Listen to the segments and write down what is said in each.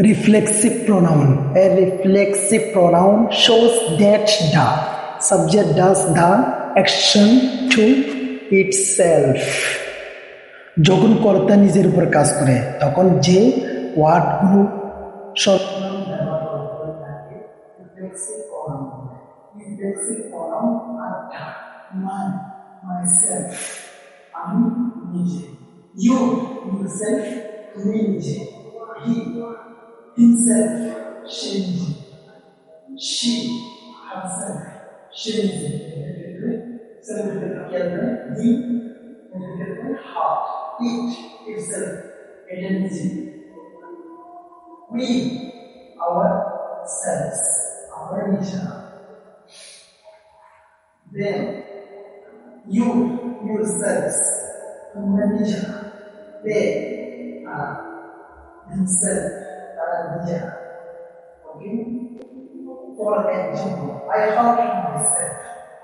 Reflexive pronoun. A reflexive pronoun shows that the subject does the action to itself. যখন কর্তা নিজের উপর কাজ করে তখন যে ওয়ার্ডগুলো সর্বনাম ব্যবহার করে মান আমি নিজে ইউ তুমি নিজে হি himself shaming. She herself shames him. So we look together, he, and we look heart, it itself identity. We, our selves, our nature. Then, you, yourselves, and the nature, they are themselves. তারা নিজেরা okay for example I help myself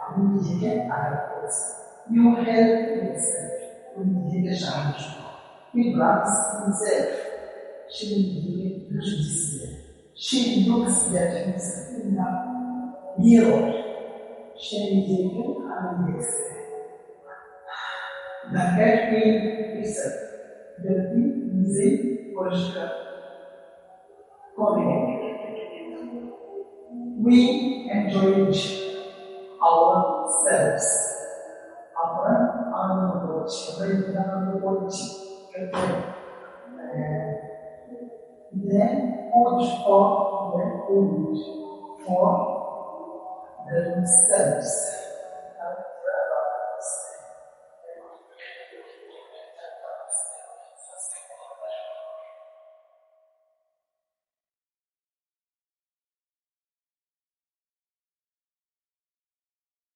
আমি নিজেকে আঘাত করেছি you help yourself তুমি নিজেকে সাহায্য করো he loves himself সে নিজেকে দোষ দিচ্ছে she looks at himself in the mirror সে নিজেকে আমি দেখছে The cat cleaned itself. ব্যক্তি নিজেই পরিষ্কার করে We enjoyed ourselves. আমরা আনন্দ করছি আমরা এখানে আনন্দ করছি then watch for the food for themselves.